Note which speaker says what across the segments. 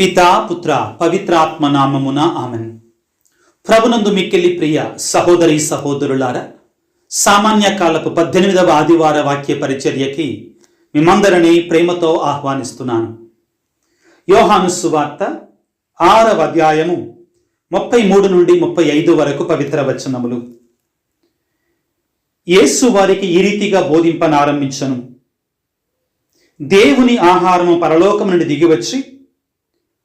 Speaker 1: పితా పుత్ర పవిత్రాత్మ నామమున ఆమెన్. ప్రభునందు మిక్కిలి ప్రియ సహోదరి సహోదరులారా సామాన్య కాలపు పద్దెనిమిదవ ఆదివార వాక్య పరిచర్యకి మిమ్మందరినీ ప్రేమతో ఆహ్వానిస్తున్నాను. యోహాను సువార్త ఆరవ అధ్యాయము ముప్పై మూడు నుండి ముప్పై ఐదు వరకు పవిత్ర వచనములు. యేసు వారికి ఈ రీతిగా బోధింపనారంభించను. దేవుని ఆహారము పరలోకము నుండి దిగివచ్చి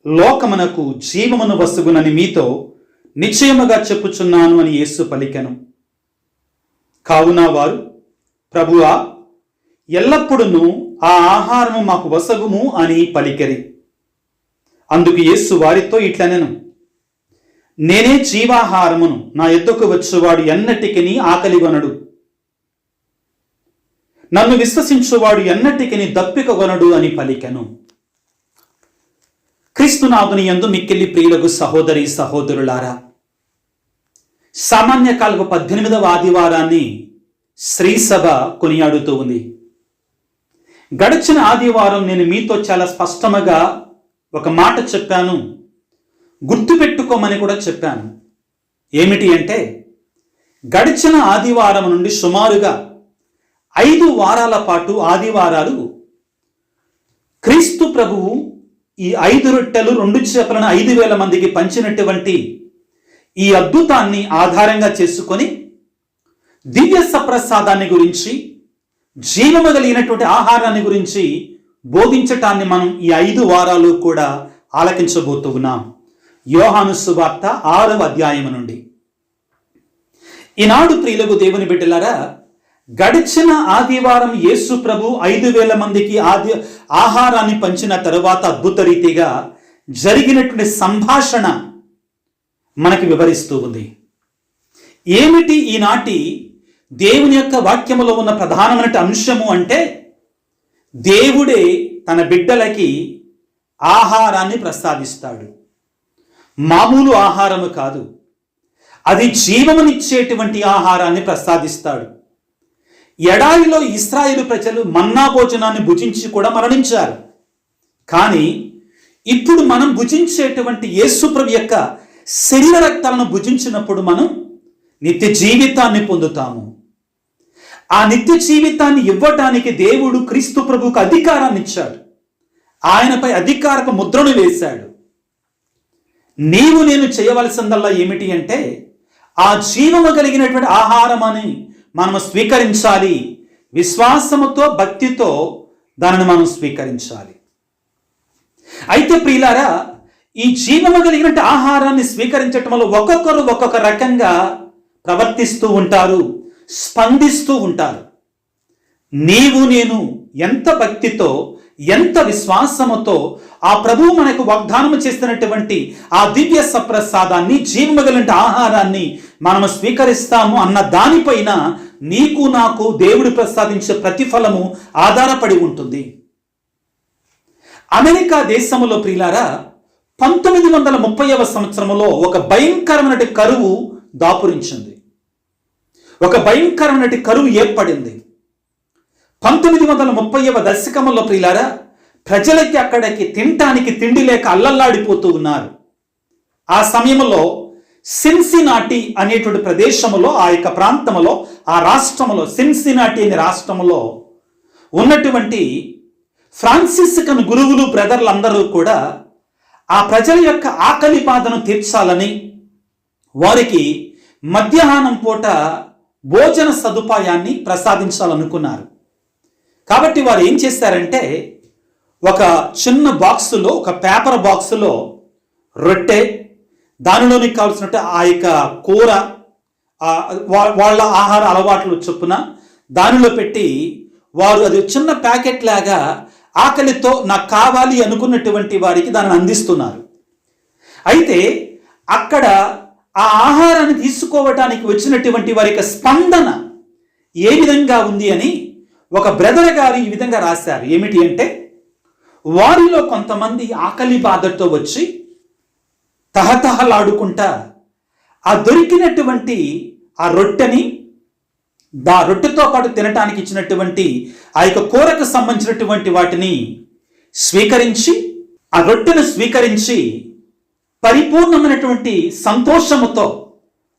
Speaker 1: లోకమునకు జీవమును వసుగునని మీతో నిశ్చయముగా చెప్పుచున్నాను అని యేసు పలికెను. కావున వారు ప్రభువా ఎల్లప్పుడూ ఆ ఆహారము మాకు వసగుము అని పలికెరి. అందుకు యేసు వారితో ఇట్లనెను. నేనే జీవాహారమును నా ఎద్దుకు వచ్చేవాడు ఎన్నటికిని ఆకలిగొనడు. నన్ను విశ్వసించువాడు ఎన్నటికిని దప్పికగొనడు అని పలికెను. క్రీస్తునాథుని ఎందు మిక్కిలి ప్రియులకు సహోదరి సహోదరులారా సామాన్య కాలపు పద్దెనిమిదవ ఆదివారాన్ని శ్రీసభ కొనియాడుతూ ఉంది. గడిచిన ఆదివారం నేను మీతో చాలా స్పష్టముగా ఒక మాట చెప్పాను గుర్తుపెట్టుకోమని కూడా చెప్పాను. ఏమిటి అంటే గడిచిన ఆదివారం నుండి సుమారుగా ఐదు వారాల పాటు ఆదివారాలు క్రీస్తు ప్రభువు ఈ ఐదు రొట్టెలు రెండు చేపలను ఐదు వేల మందికి పంచినటువంటి ఈ అద్భుతాన్ని ఆధారంగా చేసుకొని దివ్య సప్రసాదాన్ని గురించి జీవము కలిగినటువంటి ఆహారాన్ని గురించి బోధించటాన్ని మనం ఈ ఐదు వారాలు కూడా ఆలకించబోతూ ఉన్నాం. యోహాను సువార్త ఆరవ అధ్యాయము నుండి. ఈనాడు ప్రియులకు దేవుని బిడ్డలారా గడిచిన ఆదివారం యేసు ప్రభు ఐదు వేల మందికి ఆది ఆహారాన్ని పంచిన తరువాత అద్భుత రీతిగా జరిగినటువంటి సంభాషణ మనకి వివరిస్తూ ఉంది. ఏమిటి ఈనాటి దేవుని యొక్క వాక్యములో ఉన్న ప్రధానమైన అంశము అంటే దేవుడే తన బిడ్డలకి ఆహారాన్ని ప్రసాదిస్తాడు. మామూలు ఆహారము కాదు. అది జీవమునిచ్చేటువంటి ఆహారాన్ని ప్రసాదిస్తాడు. ఎడారిలో ఇస్రాయిలు ప్రజలు మన్నా భోజనాన్ని భుజించి కూడా మరణించారు. కానీ ఇప్పుడు మనం భుజించేటువంటి యేసుప్రభు యొక్క శరీర రక్తాలను భుజించినప్పుడు మనం నిత్య జీవితాన్ని పొందుతాము. ఆ నిత్య జీవితాన్ని ఇవ్వటానికి దేవుడు క్రీస్తు ప్రభుకు అధికారాన్ని ఇచ్చాడు. ఆయనపై అధికారపు ముద్రను వేశాడు. నీవు నేను చేయవలసిందల్లా ఏమిటి అంటే ఆ జీవము కలిగినటువంటి ఆహారం అని మనము స్వీకరించాలి. విశ్వాసముతో భక్తితో దానిని మనం స్వీకరించాలి. అయితే ప్రియులారా ఈ జీవము కలిగినట్టు ఆహారాన్ని స్వీకరించటం వల్ల ఒక్కొక్కరు ఒక్కొక్క రకంగా ప్రవర్తిస్తూ ఉంటారు స్పందిస్తూ ఉంటారు. నీవు నేను ఎంత భక్తితో ఎంత విశ్వాసముతో ఆ ప్రభువు మనకు వాగ్దానము చేస్తున్నటువంటి ఆ దివ్య సప్రసాదాన్ని జీవమగలంటి ఆహారాన్ని మనము స్వీకరిస్తాము అన్న దానిపైన నీకు నాకు దేవుడు ప్రసాదించే ప్రతిఫలము ఆధారపడి ఉంటుంది. అమెరికా దేశములో ప్రియులారా పంతొమ్మిది వందల ముప్పైవ సంవత్సరంలో ఒక భయంకరమైన కరువు దాపురించింది. ఒక భయంకరమైన కరువు ఏర్పడింది. పంతొమ్మిది వందల ముప్పైవ దశకంలో ప్రియులారా ప్రజలకి అక్కడికి తినటానికి తిండి లేక అల్లల్లాడిపోతూ ఉన్నారు. ఆ సమయంలో సిన్సినాటి అనేటువంటి ప్రదేశములో ఆ యొక్క ప్రాంతములో ఆ రాష్ట్రములో సిన్సినాటి అనే రాష్ట్రములో ఉన్నటువంటి ఫ్రాన్సిస్కన్ గురువులు బ్రదర్లు అందరూ కూడా ఆ ప్రజల యొక్క ఆకలి బాధను తీర్చాలని వారికి మధ్యాహ్నం పూట భోజన సదుపాయాన్ని ప్రసాదించాలనుకున్నారు. కాబట్టి వారు ఏం చేశారంటే ఒక చిన్న బాక్సులో ఒక పేపర్ బాక్సులో రొట్టె దానిలోనికి కావాల్సినట్టు ఆ యొక్క కూర వాళ్ళ ఆహార అలవాట్లు చొప్పున దానిలో పెట్టి వారు అది చిన్న ప్యాకెట్ లాగా ఆకలితో నాకు కావాలి అనుకున్నటువంటి వారికి దానిని అందిస్తున్నారు. అయితే అక్కడ ఆ ఆహారాన్ని తీసుకోవటానికి వచ్చినటువంటి వారి యొక్క స్పందన ఏ విధంగా ఉంది అని ఒక బ్రదర్ గారు ఈ విధంగా రాశారు. ఏమిటి అంటే వారిలో కొంతమంది ఆకలి బాధతో వచ్చి తహతహలాడుకుంటా ఆ దొరికినటువంటి ఆ రొట్టెని దా రొట్టెతో పాటు తినటానికి ఇచ్చినటువంటి ఆ యొక్క కూరకు సంబంధించినటువంటి వాటిని స్వీకరించి ఆ రొట్టెను స్వీకరించి పరిపూర్ణమైనటువంటి సంతోషముతో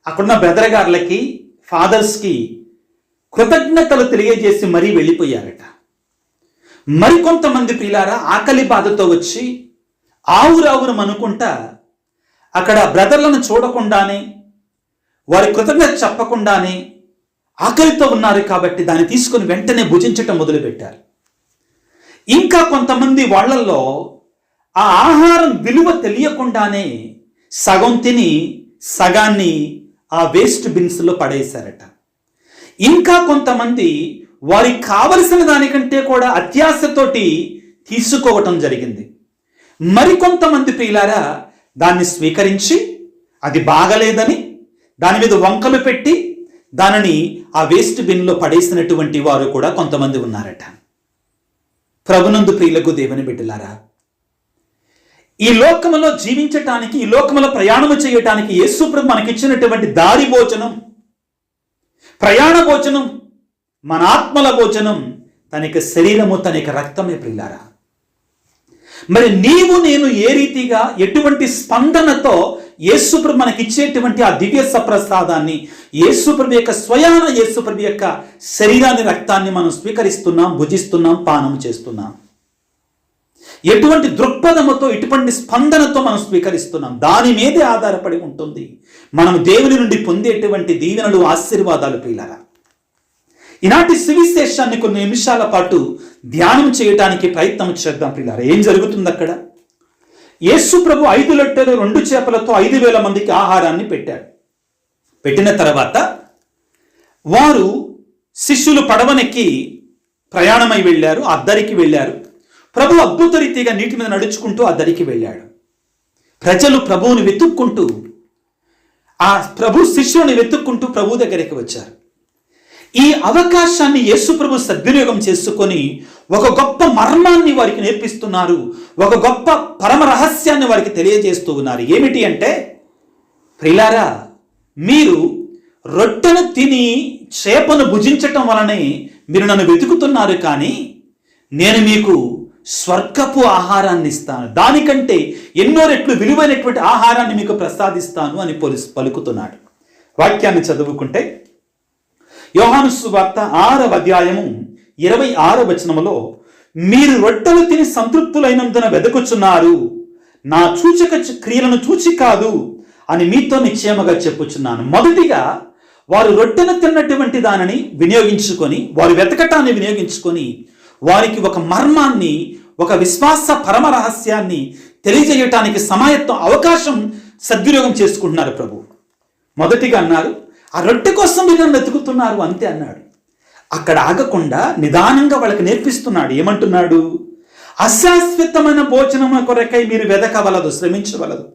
Speaker 1: అక్కడున్న బ్రదర్ గారులకి ఫాదర్స్కి కృతజ్ఞతలు తెలియజేసి మరీ వెళ్ళిపోయారట. మరికొంతమంది పిల్లారా ఆకలి బాధతో వచ్చి ఆవురావురం అనుకుంటా అక్కడ బ్రదర్లను చూడకుండానే వారి కృతజ్ఞత చెప్పకుండానే ఆకలితో ఉన్నారు కాబట్టి దాన్ని తీసుకుని వెంటనే భుజించటం మొదలుపెట్టారు. ఇంకా కొంతమంది వాళ్ళల్లో ఆ ఆహారం విలువ తెలియకుండానే సగం తిని సగాన్ని ఆ వేస్ట్ బిన్స్లో పడేశారట. ఇంకా కొంతమంది వారికి కావలసిన దానికంటే కూడా అత్యాశతోటి తీసుకోవటం జరిగింది. మరికొంతమంది ప్రియులారా దాన్ని స్వీకరించి అది బాగలేదని దాని మీద వంకలు పెట్టి దానిని ఆ వేస్ట్ బిన్లో పడేసినటువంటి వారు కూడా కొంతమంది ఉన్నారట. ప్రభునందు ప్రియులకు దేవుని బిడ్డలారా ఈ లోకములో జీవించటానికి ఈ లోకములో ప్రయాణము చేయటానికి యేసు మనకిచ్చినటువంటి దారి భోజనం ప్రయాణ భోజనం మన ఆత్మల భోజనం తనకి శరీరము తనకి రక్తమే ప్రియులారా. మరి నీవు నేను ఏ రీతిగా ఎటువంటి స్పందనతో యేసుప్రభు మనకి ఇచ్చేటువంటి ఆ దివ్య సప్రసాదాన్ని యేసుప్రభు యొక్క స్వయాన యేసుప్రభు యొక్క శరీరాన్ని రక్తాన్ని మనం స్వీకరిస్తున్నాం భుజిస్తున్నాం పానం చేస్తున్నాం. ఎటువంటి దృక్పథముతో ఎటువంటి స్పందనతో మనం స్వీకరిస్తున్నాం? దాని మీదే ఆధారపడి ఉంటుంది. మనం దేవుని నుండి పొందేటువంటి దీవెనలు ఆశీర్వాదాలు పీలరా ఈనాటి సువిశేషాన్ని కొన్ని నిమిషాల పాటు ధ్యానం చేయడానికి ప్రయత్నం చేద్దాం పిల్లారా ఏం జరుగుతుంది అక్కడ యేసు ప్రభు ఐదు లొట్టెలు రెండు చేపలతో ఐదు వేల మందికి ఆహారాన్ని పెట్టాడు. పెట్టిన తర్వాత వారు శిష్యులు పడవనెక్కి ప్రయాణమై వెళ్ళారు అద్దరికి వెళ్ళారు. ప్రభు అద్భుత రీతిగా నీటి మీద నడుచుకుంటూ అద్దరికి వెళ్ళాడు. ప్రజలు ప్రభువుని వెతుక్కుంటూ ఆ ప్రభు శిష్యుని వెతుక్కుంటూ ప్రభు దగ్గరికి వచ్చారు. ఈ అవకాశాన్ని యేసు ప్రభు సద్వినియోగం చేసుకొని ఒక గొప్ప మర్మాన్ని వారికి నేర్పిస్తున్నారు. ఒక గొప్ప పరమ రహస్యాన్ని వారికి తెలియజేస్తూ ఉన్నారు. ఏమిటి అంటే ప్రిలారా మీరు రొట్టెను తిని చేపను భుజించటం వలనే మీరు నన్ను వెతుకుతున్నారు కానీ నేను మీకు స్వర్గపు ఆహారాన్ని ఇస్తాను. దానికంటే ఎన్నో రెట్లు విలువైనటువంటి ఆహారాన్ని మీకు ప్రసాదిస్తాను అని పొలి పలుకుతున్నాడు. వాక్యాన్ని చదువుకుంటే యోహాను సువార్త ఆరవ అధ్యాయము ఇరవై ఆరో వచనములో మీరు రొట్టెలు తిని సంతృప్తులైనందున వెదకుచున్నారు. నా సూచక క్రియలను చూచి కాదు అని మీతో నిశ్చయముగా చెప్పుచున్నాను. మొదటిగా వారు రొట్టెను తిన్నటువంటి దానిని వినియోగించుకొని వారు వెతకటాన్ని వినియోగించుకొని వారికి ఒక మర్మాన్ని ఒక విశ్వాస పరమ రహస్యాన్ని తెలియజేయటానికి సమాయత్వం అవకాశం సద్వినియోగం చేసుకుంటున్నారు ప్రభు. మొదటిగా అన్నారు ఆ రొట్టె కోసం మీరు నన్ను వెతుకుతున్నారు అంతే అన్నాడు. అక్కడ ఆగకుండా నిదానంగా వాళ్ళకి నేర్పిస్తున్నాడు. ఏమంటున్నాడు? అశాశ్వతమైన భోజనం కొరకై మీరు వెదకవలదు శ్రమించవలదు.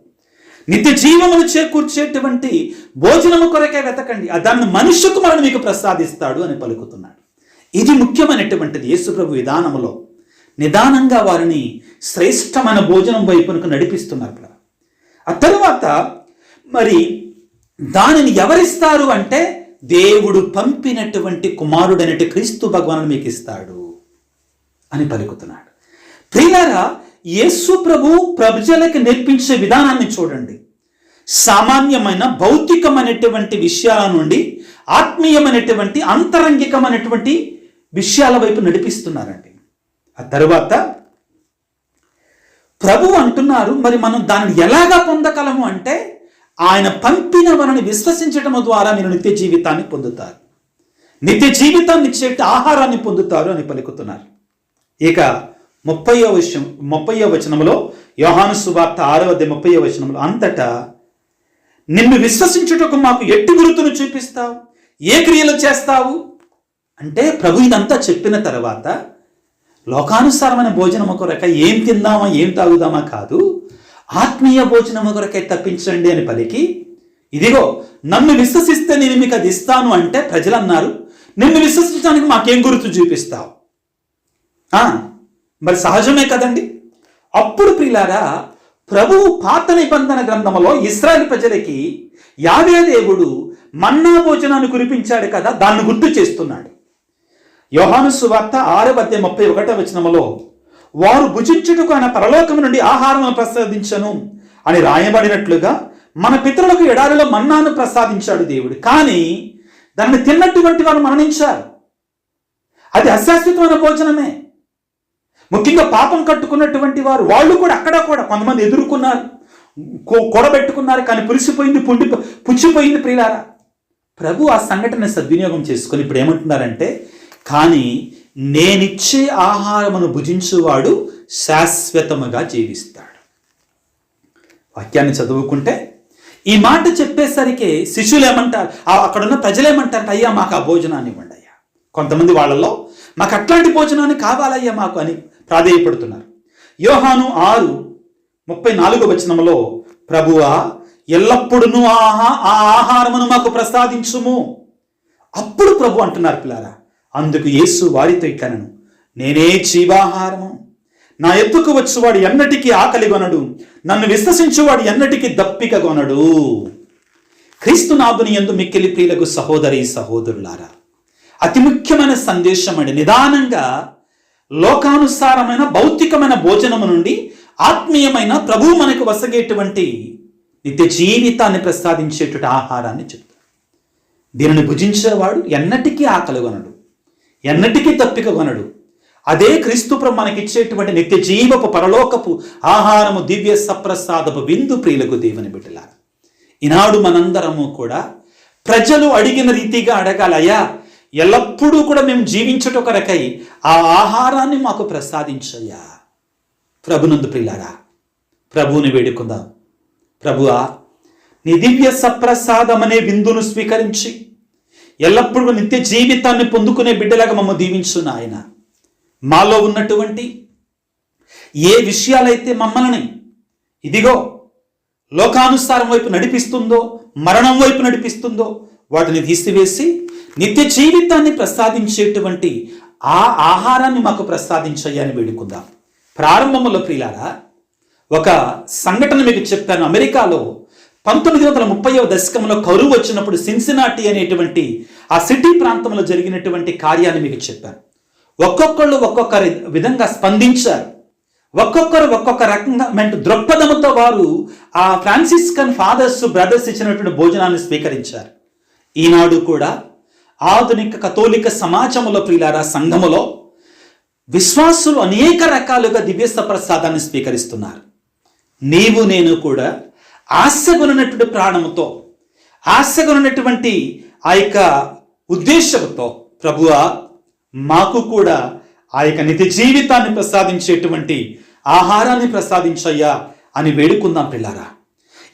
Speaker 1: నిత్య జీవమును చేకూర్చేటువంటి భోజనము కొరకే వెతకండి. దాన్ని మనుష్య కుమారుడు మీకు ప్రసాదిస్తాడు అని పలుకుతున్నాడు. ఇది ముఖ్యమైనటువంటిది యేసుప్రభు విధానంలో నిదానంగా వారిని శ్రేష్టమైన భోజనం వైపునకు నడిపిస్తున్నారు ఆ తరువాత మరి దానిని ఎవరిస్తారు అంటే దేవుడు పంపినటువంటి కుమారుడైనటువంటి క్రీస్తు భగవాను మీకు ఇస్తాడు అని పలుకుతున్నాడు. ప్రియులారా యేసు ప్రభు ప్రజలకు నేర్పించే విధానాన్ని చూడండి. సామాన్యమైన భౌతికమైనటువంటి విషయాల నుండి ఆత్మీయమైనటువంటి అంతరంగికమైనటువంటి విషయాల వైపు నడిపిస్తున్నారండి. ఆ తరువాత ప్రభు అంటున్నారు మరి మనం దానిని ఎలాగా పొందగలము అంటే ఆయన పంపిన మనని విశ్వసించడం ద్వారా మీరు నిత్య జీవితాన్ని పొందుతారు. నిత్య జీవితాన్ని ఇచ్చేటి ఆహారాన్ని పొందుతారు అని పలుకుతున్నారు. ఇక ముప్పయో విషయం ముప్పయో వచనంలో యోహాను సువార్త ఆరవది ముప్పయో వచనంలో అంతటా నిన్ను విశ్వసించుటకు మాకు ఎట్టి గురుతును చూపిస్తావు? ఏ క్రియలు చేస్తావు? అంటే ప్రభు ఇదంతా చెప్పిన తర్వాత లోకానుసారమైన భోజనము కొరక ఏం తిందామా ఏం తాగుదామా కాదు ఆత్మీయ భోజనము కొరకై తప్పించండి అని పలికి ఇదిగో నన్ను విశ్వసిస్తే నేను మీకు అది ఇస్తాను అంటే ప్రజలు అన్నారు నిన్ను విశ్వసించడానికి మాకేం గుర్తు చూపిస్తావు? మరి సహజమే కదండి. అప్పుడు ప్రిలారా ప్రభువు పాత నిబంధన గ్రంథములో ఇస్రాయల్ ప్రజలకి యావే దేవుడు మన్నా భోజనాన్ని కురిపించాడు కదా దాన్ని గుర్తు చేస్తున్నాడు. యోహాను సువార్త ఆరు మధ్య ముప్పై ఒకటో వచనములో వారు భుజించుటకు ఆయన పరలోకము నుండి ఆహారమును ప్రసాదించను అని రాయబడినట్లుగా మన పితరులకు ఎడారిలో మన్నాను ప్రసాదించాడు దేవుడు. కానీ దాన్ని తిన్నటువంటి వారు మరణించారు. అది అశాశ్వతమైన భోజనమే. ముఖ్యంగా పాపం కట్టుకున్నటువంటి వారు వాళ్ళు కూడా అక్కడ కూడా కొంతమంది ఎదుర్కొన్నారు. కూ- కూడబెట్టుకున్నారు కానీ పులిసిపోయింది పుండి పుచ్చిపోయింది ప్రియులారా. ప్రభు ఆ సంఘటన సద్వినియోగం చేసుకొని ఇప్పుడు ఏమంటున్నారంటే కానీ నేనిచ్చే ఆహారమును భుజించువాడు శాశ్వతముగా జీవిస్తాడు. వాక్యాన్ని చదువుకుంటే ఈ మాట చెప్పేసరికి శిష్యులు ఏమంటారు ఆ అక్కడున్న ప్రజలు ఏమంటారు అయ్యా మాకు ఆ భోజనాన్ని ఇవ్వండి అయ్యా. కొంతమంది వాళ్ళలో మాకు అట్లాంటి భోజనాన్ని కావాలయ్యా మాకు అని ప్రాధేయపడుతున్నారు. యోహాను ఆరు ముప్పై నాలుగు వచనములో ప్రభువా ఎల్లప్పుడూ ఆహా ఆ ఆహారమును మాకు ప్రసాదించుము. అప్పుడు ప్రభు అంటున్నారు పిల్లారా అందుకు యేసు వారితో ఇక్కనను నేనే జీవాహారము. నా ఎత్తుకు వచ్చువాడు ఎన్నటికీ ఆకలి కొనడు. నన్ను విశ్వసించువాడు ఎన్నటికీ దప్పిక కొనడు. క్రీస్తునాథుని ఎందు మిక్కిలి ప్రియులకు సహోదరి సహోదరులారా అతి ముఖ్యమైన సందేశం అండి. నిదానంగా లోకానుసారమైన భౌతికమైన భోజనము నుండి ఆత్మీయమైన ప్రభువు మనకు వసగేటువంటి నిత్య జీవితాన్ని ప్రసాదించేటువంటి ఆహారాన్ని చెప్తాడు. దీనిని భుజించేవాడు ఎన్నటికీ ఆకలి కొనడు. ఎన్నటికీ తప్పిక కొనడు. అదే క్రీస్తుప్రం మనకిచ్చేటువంటి నిత్య జీవపు పరలోకపు ఆహారము దివ్య సప్రసాదపు విందు ప్రియులకు దేవుని బిడ్డల ఈనాడు మనందరము కూడా ప్రజలు అడిగిన రీతిగా అడగాలయ్యా ఎల్లప్పుడూ కూడా మేము జీవించట కొరకై ఆ ఆహారాన్ని మాకు ప్రసాదించయ్యా. ప్రభునందు ప్రియులారా ప్రభువుని వేడుకుందాం. ప్రభువా నీ దివ్య అనే విందును స్వీకరించి ఎల్లప్పుడూ నిత్య జీవితాన్ని పొందుకునే బిడ్డలాగా మమ్మల్ని దీవించున్న ఆయన. మాలో ఉన్నటువంటి ఏ విషయాలైతే మమ్మల్ని ఇదిగో లోకానుసారం వైపు నడిపిస్తుందో మరణం వైపు నడిపిస్తుందో వాటిని తీసివేసి నిత్య జీవితాన్ని ప్రసాదించేటువంటి ఆ ఆహారాన్ని మాకు ప్రసాదించయ్యని వేడుకుందాం. ప్రారంభంలో ప్రియులారా ఒక సంఘటన మీకు చెప్పాను అమెరికాలో పంతొమ్మిది వందల ముప్పైవ దశకంలో కరువు వచ్చినప్పుడు సిన్సినాటి అనేటువంటి ఆ సిటీ ప్రాంతంలో జరిగినటువంటి కార్యాన్ని మీకు చెప్పాను. ఒక్కొక్కళ్ళు ఒక్కొక్క విధంగా స్పందించారు. ఒక్కొక్కరు ఒక్కొక్క రకమైన దృక్పథంతో వారు ఆ ఫ్రాన్సిస్కన్ ఫాదర్స్ బ్రదర్స్ ఇచ్చినటువంటి భోజనాన్ని స్వీకరించారు. ఈనాడు కూడా ఆధునిక కథోలిక సమాజంలో ప్రియులారా సంఘములో విశ్వాసులు అనేక రకాలుగా దివ్యస్త ప్రసాదాన్ని స్వీకరిస్తున్నారు. నీవు నేను కూడా ఆశగొనటువంటి ప్రాణముతో ఆశగొనటువంటి ఆ యొక్క ఉద్దేశంతో ప్రభువా మాకు కూడా ఆ యొక్క నిత్య జీవితాన్ని ప్రసాదించేటువంటి ఆహారాన్ని ప్రసాదించయ్యా అని వేడుకుందాం పిల్లారా.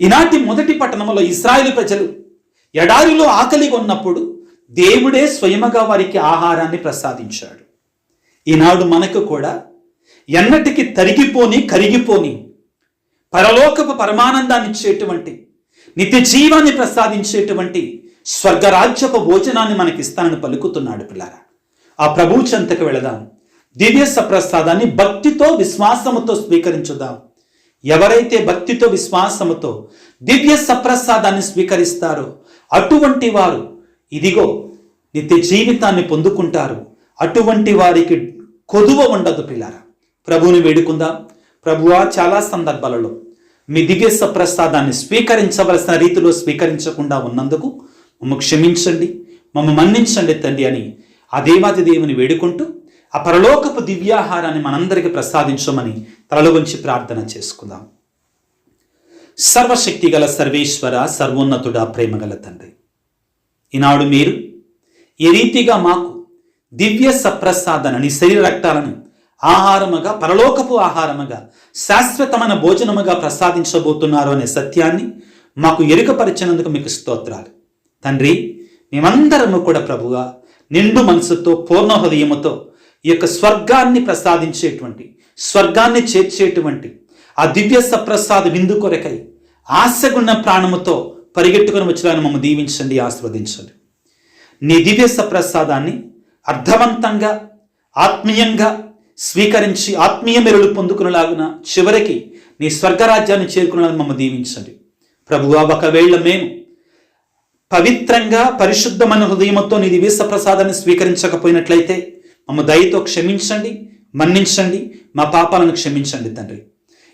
Speaker 1: ఈనాటి మొదటి పట్టణంలో ఇస్రాయిల్ ప్రజలు ఎడారిలో ఆకలి ఉన్నప్పుడు దేవుడే స్వయముగా వారికి ఆహారాన్ని ప్రసాదించాడు. ఈనాడు మనకు కూడా ఎన్నటికి తరిగిపోని కరిగిపోని పరలోకపు పరమానందాన్ని ఇచ్చేటువంటి నిత్య జీవాన్ని ప్రసాదించేటువంటి స్వర్గరాజ్యపు భోజనాన్ని మనకిస్తానని పలుకుతున్నాడు పిల్లారా. ఆ ప్రభు చెంతకు వెళదాం. దివ్య సప్రసాదాన్ని భక్తితో విశ్వాసముతో స్వీకరించుదాం. ఎవరైతే భక్తితో విశ్వాసముతో దివ్య సప్రసాదాన్ని స్వీకరిస్తారో అటువంటి వారు ఇదిగో నిత్య జీవితాన్ని పొందుకుంటారు. అటువంటి వారికి కొదువ ఉండదు పిల్లారా. ప్రభువుని వేడుకుందాం. ప్రభువా చాలా సందర్భాలలో మీ దివ్య సప్రసాదాన్ని స్వీకరించవలసిన రీతిలో స్వీకరించకుండా ఉన్నందుకు మమ్మ క్షమించండి మమ్మ మన్నించండి తండ్రి అని ఆ దేవాది దేవుని వేడుకుంటూ ఆ పరలోకపు దివ్యాహారాన్ని మనందరికీ ప్రసాదించమని తలలో ప్రార్థన చేసుకుందాం. సర్వశక్తి గల సర్వేశ్వర సర్వోన్నతుడ ప్రేమగల తండ్రి ఈనాడు మీరు ఈ రీతిగా మాకు దివ్య సప్రసాదనని శరీర రక్తాలను ఆహారముగా పరలోకపు ఆహారముగా శాశ్వతమైన భోజనముగా ప్రసాదించబోతున్నారు అనే సత్యాన్ని మాకు ఎరుకపరిచినందుకు మీకు స్తోత్రాలు. తండ్రి మేమందరము కూడా ప్రభుగా నిండు మనసుతో పూర్ణ హృదయముతో ఈ యొక్క స్వర్గాన్ని ప్రసాదించేటువంటి స్వర్గాన్ని చేర్చేటువంటి ఆ దివ్య సప్రసాద విందు కొరకై ఆశగున్న ప్రాణముతో పరిగెట్టుకుని వచ్చిన మమ్మల్ని దీవించండి ఆస్వాదించండి నీ దివ్య సప్రసాదాన్ని అర్థవంతంగా ఆత్మీయంగా స్వీకరించి ఆత్మీయ మెరులు పొందుకునేలాగున చివరికి నీ స్వర్గరాజ్యాన్ని చేరుకునేలా మమ్మ దీవించండి. ప్రభువా ఒకవేళ మేము పవిత్రంగా పరిశుద్ధమైన హృదయంతో నీ దివ్య ప్రసాదాన్ని స్వీకరించకపోయినట్లయితే మమ్మ దయతో క్షమించండి మన్నించండి మా పాపాలను క్షమించండి తండ్రి.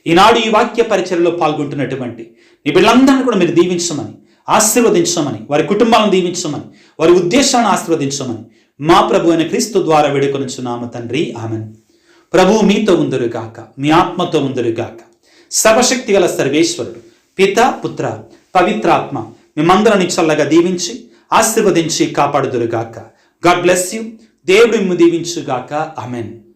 Speaker 1: ఈనాడు ఈ వాక్య పరిచయలో పాల్గొంటున్నటువంటి నీ బిడ్డలందరినీ కూడా మీరు దీవించమని ఆశీర్వదించమని వారి కుటుంబాలను దీవించమని వారి ఉద్దేశాలను ఆశీర్వదించమని మా ప్రభు అయిన క్రీస్తు ద్వారా వేడుకొనుచున్నాము తండ్రి. ఆమెను. ప్రభు మీతో ఉందరుగాక మీ ఆత్మతో ఉందరుగాక సర్వశక్తి గల సర్వేశ్వరుడు పిత పుత్ర పవిత్రాత్మ మిమ్మందరిని చల్లగా దీవించి ఆశీర్వదించి కాపాడుదురుగాక గాడ్ బ్లెస్ యూ. దేవుడు మిమ్ము దీవించుగాక. అమెన్